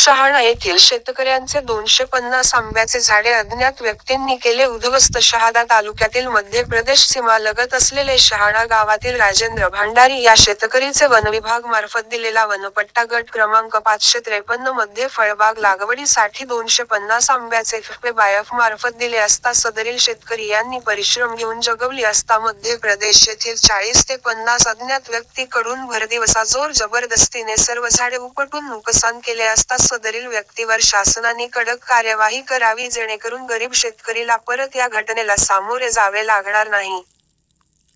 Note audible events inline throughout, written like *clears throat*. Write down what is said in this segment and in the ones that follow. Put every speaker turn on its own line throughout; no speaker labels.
शहाणा येथील शेतकऱ्यांचे दोनशे पन्नास आंब्याचे झाडे अज्ञात व्यक्तींनी केले उद्ध्वस्त. शहादा तालुक्यातील मध्य प्रदेश सीमा लगत असलेले शहाणा गावातील राजेंद्र भांडारी या शेतकरीचे वनविभाग मार्फत दिलेला वनपट्टा गट क्रमांक पाचशे त्रेपन्नमध्ये फळबाग लागवडीसाठी दोनशे पन्नास आंब्याचे फिफे बायफ मार्फत दिले असता सदरील शेतकरी यांनी परिश्रम घेऊन जगवली असता मध्य प्रदेश येथील चाळीस ते पन्नास अज्ञात व्यक्तीकडून भरदिवसा जोर जबरदस्तीने सर्व झाडे उपटून नुकसान केले असता सदरील व्यक्तीवर शासनाने कडक कार्यवाही करावी जेणेकरून गरीब शेतकरीला परत या घटनेला सामोरे जावे लागणार नाही.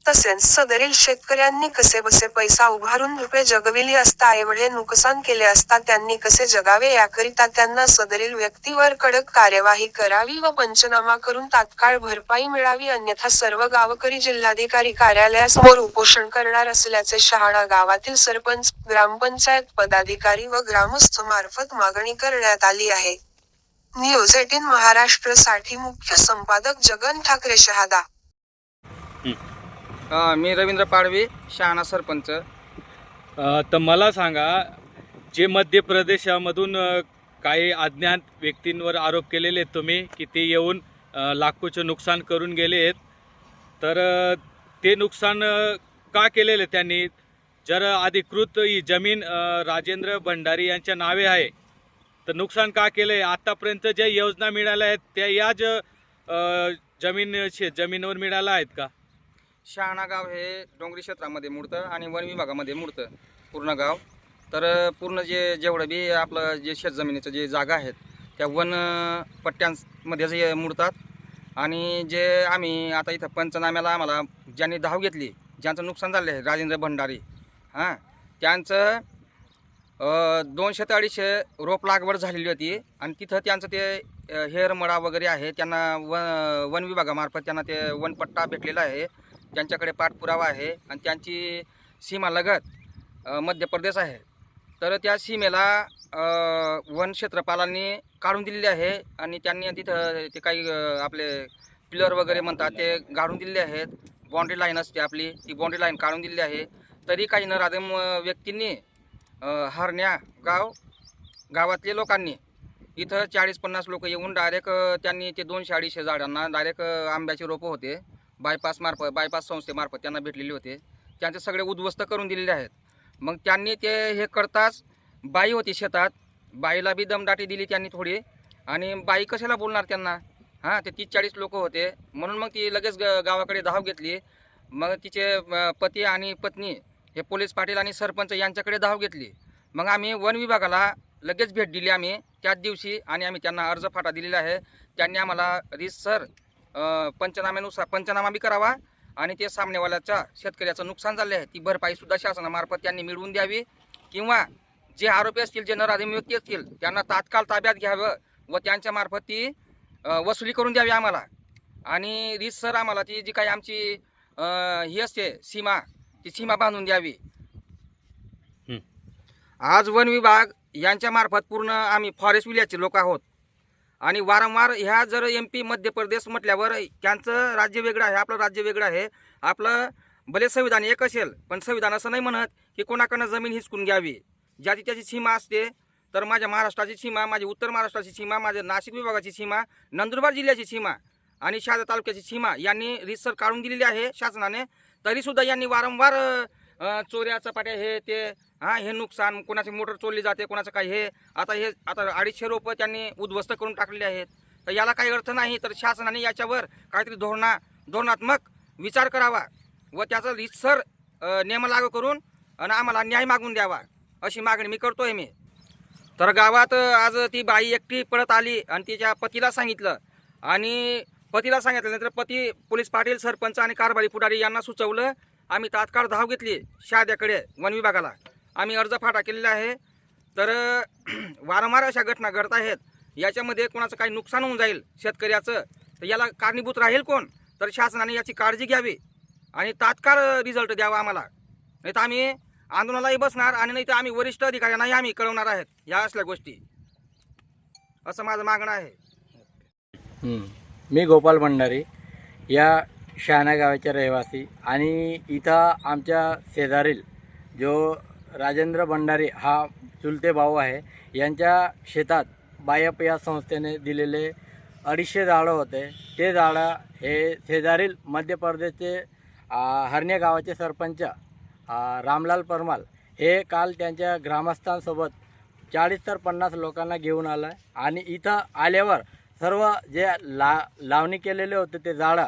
तसेच सदरील शेतकऱ्यांनी कसेबसे पैसा उभारून रुपये जगविली असता एवढे नुकसान केले असता त्यांनी कसे जगावे याकरिता त्यांना सदरील व्यक्तीवर कडक कार्यवाही करावी व पंचनामा करून तात्काळ भरपाई मिळावी अन्यथा सर्व गावकरी जिल्हाधिकारी कार्यालयासमोर उपोषण करणार असल्याचे शहाणा गावातील सरपंच ग्रामपंचायत पदाधिकारी व ग्रामस्थ मार्फत मागणी करण्यात आली आहे. न्यूज एटीन महाराष्ट्रसाठी मुख्य संपादक जगन ठाकरे शहादा.
अ, मी रवींद्र पाडवी शहाणा सरपंच.
अ, तर मला सांगा जे मध्य प्रदेशामधून अ, काही अज्ञात व्यक्तींवर आरोप केलेले आहेत तुम्ही की ते येऊन अ, लाखोचे नुकसान करून गेले आहेत तर अ, ते नुकसान अ, का केलेले त्यांनी? जर अधिकृत ही जमीन अ, राजेंद्र भंडारी यांच्या नावे आहे तर नुकसान का केलं आहे आत्तापर्यंत ज्या योजना मिळाल्या आहेत त्या याच अ, जमीन शे जमिनीवर मिळाल्या आहेत का?
शहाणा गाव हे डोंगरी क्षेत्रामध्ये मुडतं आणि वन विभागामध्ये मुडतं पूर्ण गाव. तर पूर्ण जे जेवढं बी आपलं जे शेतजमिनीचं जे जागा आहेत त्या वन पट्ट्यांमध्ये जे मुडतात. आणि जे आम्ही आता इथं पंचनाम्याला आम्हाला ज्यांनी धाव घेतली ज्यांचं नुकसान झालं आहे राजेंद्र भंडारी हां त्यांचं दोनशे ते अडीचशे रोप लागवड झालेली होती. आणि तिथं त्यांचं ते हेरमळा वगैरे आहे त्यांना व वन विभागामार्फत त्यांना ते वनपट्टा भेटलेला आहे. ज्यांच्याकडे पाठपुरावा आहे आणि त्यांची सीमालगत मध्य प्रदेश आहे. तर त्या सीमेला वन क्षेत्रपालांनी काढून दिलेली आहे आणि त्यांनी तिथं ते काही आपले पिलर वगैरे म्हणतात ते गाडून दिलेले आहेत. बाँड्री लाईन असते आपली ती बाँड्री लाईन काढून दिलेली आहे. तरी काही नराधम व्यक्तींनी हरण्या गाव गावातले लोकांनी इथं चाळीस पन्नास लोक येऊन डायरेक्ट त्यांनी ते दोनशे अडीचशे झाडांना डायरेक्ट आंब्याचे रोपं होते. बायपास मार्फत बायपास संस्थेमार्फत त्यांना भेटलेले होते. त्यांचे सगळे उद्ध्वस्त करून दिलेले आहेत. मग त्यांनी ते हे करताच बाई होती शेतात. बाईला बी दमदाटी दिली त्यांनी थोडी. आणि बाई कशाला बोलणार त्यांना? हां ते तीस चाळीस लोक होते. म्हणून मग ती लगेच ग गावाकडे धाव घेतली. मग तिचे पती आणि पत्नी हे पोलीस पाटील आणि सरपंच यांच्याकडे धाव घेतली. मग आम्ही वन विभागाला लगेच भेट दिली आम्ही. त्याच दिवशी आणि आम्ही त्यांना अर्ज फाटा दिलेला आहे. त्यांनी आम्हाला रिसर सर पंचनाम्यानुसार पंचनामा बी करावा आणि ते सामनेवाल्याच्या शेतकऱ्याचं नुकसान झाले आहे ती भरपाईसुद्धा शासनामार्फत त्यांनी मिळवून द्यावी. किंवा जे आरोपी असतील जे नराधम व्यक्ती असतील त्यांना तात्काळ ताब्यात घ्यावं व त्यांच्यामार्फत ती वसुली करून द्यावी आम्हाला. आणि रिसर आम्हाला ती जी काही आमची ही असते सीमा ती सीमा बांधून द्यावी. आज वन विभाग यांच्या मार्फत पूर्ण आम्ही फॉरेस्ट विल्याचे लोक आहोत. आणि वारंवार ह्या जर एम पी मध्य प्रदेश म्हटल्यावर त्यांचं राज्य वेगळं आहे आपलं राज्य वेगळं आहे. आपलं भले संविधान एक असेल पण संविधान असं नाही म्हणत की कोणाकडनं जमीन हिसकून घ्यावी. ज्याची त्याची सीमा असते तर माझ्या महाराष्ट्राची सीमा माझी उत्तर महाराष्ट्राची सीमा माझ्या नाशिक विभागाची सीमा नंदुरबार जिल्ह्याची सीमा आणि शहादा तालुक्याची सीमा यांनी रिसर काढून दिलेली आहे शासनाने. तरीसुद्धा यांनी वारंवार चोऱ्या चपाट्या हे ते हां हे नुकसान कोणाची मोटर चोरली जाते कोणाचं काय हे आता हे आता अडीचशे रोपं त्यांनी उद्ध्वस्त करून टाकलेले आहेत. तर याला काही अर्थ नाही तर शासनाने याच्यावर काहीतरी धोरणा धोरणात्मक विचार करावा व त्याचा रितसर नियम लागू करून आणि आम्हाला न्याय मागून द्यावा अशी मागणी मी करतोय मी. तर गावात आज ती बाई एकटी पळत आली आणि तिच्या पतीला सांगितलं. आणि पतीला सांगितल्यानंतर पती पोलीस पाटील सरपंच आणि कारभारी पुढारी यांना सुचवलं आम्ही तात्काळ धाव घेतली शाद्याकडे वन विभागाला. आम्ही अर्ज फाटा केलेला आहे. तर *clears throat* वारंवार अशा घटना घडत आहेत. याच्यामध्ये कोणाचं काही नुकसान होऊन जाईल शेतकऱ्याचं तर याला कारणीभूत राहील कोण? तर शासनाने याची काळजी घ्यावी आणि तात्काळ रिझल्ट द्यावा आम्हाला. नाही तर आम्ही आंदोलनालाही बसणार आणि नाही तर आम्ही वरिष्ठ अधिकाऱ्यांनाही आम्ही कळवणार आहेत. या असल्या गोष्टी. असं माझं मागणं आहे.
मी गोपाल भंडारी या शहाणा गावाचे रहिवासी आणि इथं आमच्या शेजारील जो राजेंद्र भंडारी हा चुलते भाऊ आहे. यांच्या शेतात बायप या संस्थेने दिलेले अडीचशे झाडं होते. ते झाडं हे शेजारील मध्य प्रदेशचे हरणे गावाचे सरपंच रामलाल परमाल हे काल त्यांच्या ग्रामस्थांसोबत चाळीस तर पन्नास लोकांना घेऊन आलं आणि इथं आल्यावर सर्व जे ला लावणी केलेले होते ते झाडं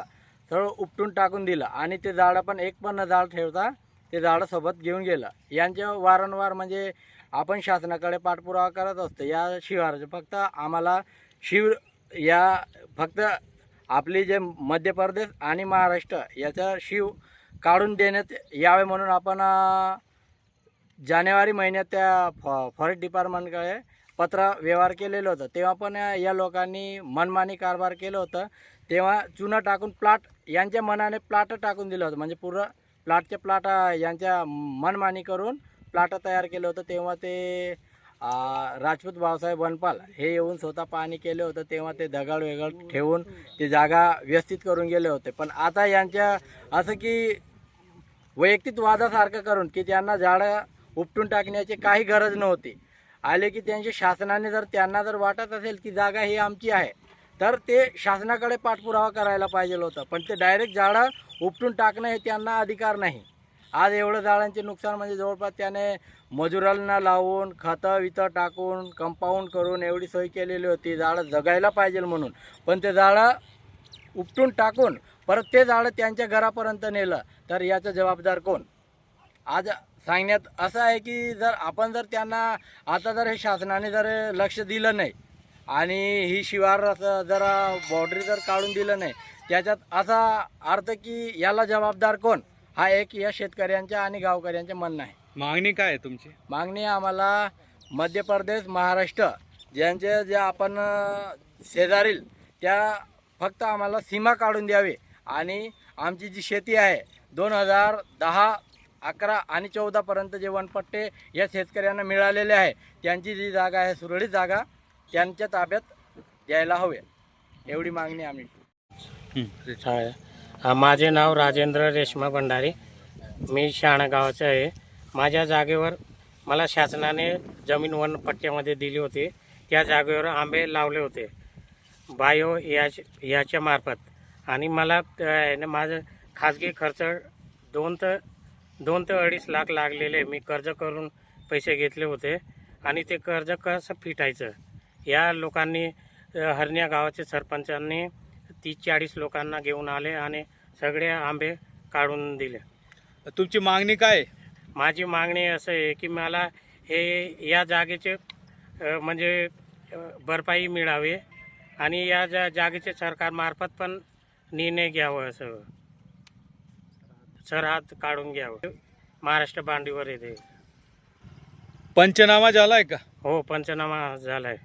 सर्व उपटून टाकून दिलं आणि ते झाडं पण एक पण झाड ठेवता ते झाडासोबत घेऊन गेलं. यांच्या वारंवार म्हणजे आपण शासनाकडे पाठपुरावा करत असतो. या शिवाराचे फक्त आम्हाला शिव या फक्त आपली जे मध्य प्रदेश आणि महाराष्ट्र याचा शिव काढून देण्यात यावे म्हणून आपण जानेवारी महिन्यात त्या फॉ फॉरेस्ट डिपार्टमेंटकडे पत्र व्यवहार केलेलं होतं. तेव्हा पण या लोकांनी मनमानी कारभार केलं होतं. तेव्हा चुना टाकून प्लाट यांच्या मनाने प्लाटं टाकून दिलं होतं. म्हणजे पूर्ण प्लॉटचे प्लाटा यांच्या मनमानी करून प्लाट तयार केलं होतं. तेव्हा ते राजपूत भाऊसाहेब वनपाल हे येऊन स्वतः पाहणी केले होतं. तेव्हा ते दगड वेगळ ठेवून ते जागा व्यवस्थित करून गेले होते. पण आता यांच्या असं की वैयक्तिक वादासारखं करून की त्यांना झाडं उपटून टाकण्याची काही गरज नव्हती. आले की त्यांच्या शासनाने जर त्यांना जर वाटत असेल की जागा ही आमची आहे तर ते शासनाकडे पाठपुरावा करायला पाहिजे होतं. पण ते डायरेक्ट झाडं उपटून टाकणं हे त्यांना अधिकार नाही. आज एवढं झाडांचे नुकसान म्हणजे जवळपास त्याने मजुरांना लावून खतं वितं टाकून कंपाऊंड करून एवढी सोय केलेली होती. झाडं जगायला पाहिजे म्हणून. पण ते झाडं उपटून टाकून परत ते झाडं त्यांच्या घरापर्यंत नेलं तर याचं जबाबदार कोण? आज सांगण्यात असं आहे की जर आपण जर त्यांना आता जर हे शासनाने जर लक्ष दिलं नाही आणि ही शिवार असं जरा बॉर्डरी जर काढून दिलं नाही त्याच्यात असा अर्थ की याला जबाबदार कोण? हा एक या शेतकऱ्यांच्या आणि गावकऱ्यांच्या म्हणणं आहे.
मागणी काय आहे तुमची?
मागणी आम्हाला मध्य प्रदेश महाराष्ट्र ज्यांचे जे आपण शेजारील त्या फक्त आम्हाला सीमा काढून द्यावी. आणि आमची जी शेती आहे दोन हजार दहा अकरा आणि चौदापर्यंत जे वनपट्टे या शेतकऱ्यांना मिळालेले आहे त्यांची जी जागा आहे सुरळीत जागा त्यांच्या ताब्यात द्यायला हवे. एवढी मागणी आम्ही
हा. माझे नाव राजेंद्र रेश्मा भंडारी. मी शहाणा गावाचं आहे. माझ्या जागेवर मला शासनाने जमीन वन पट्ट्यामध्ये दिली होती. त्या जागेवर आंबे लावले होते. बायो याच याच्या मार्फत. आणि मला त्या माझं खाजगी खर्च दोन तर दोन ते अडीच लाख लागलेले. मी कर्ज करून पैसे घेतले होते. आणि ते कर्ज कसं फिटायचं? या लोकांनी अ, हरण्या गावाचे सरपंचांनी तीस चाळीस लोकांना घेऊन आले आणि सगळे आंबे काढून दिले.
तुमची मागणी काय?
माझी मागणी असं आहे की मला हे या जागेचे अ, म्हणजे अ, भरपाई मिळावी आणि या जा जागेचे सरकारमार्फत पण निर्णय घ्यावं असं. सरहद काढून घ्यावं. महाराष्ट्र बांडीवर येते.
पंचनामा झालाय का?
हो पंचनामा झाला आहे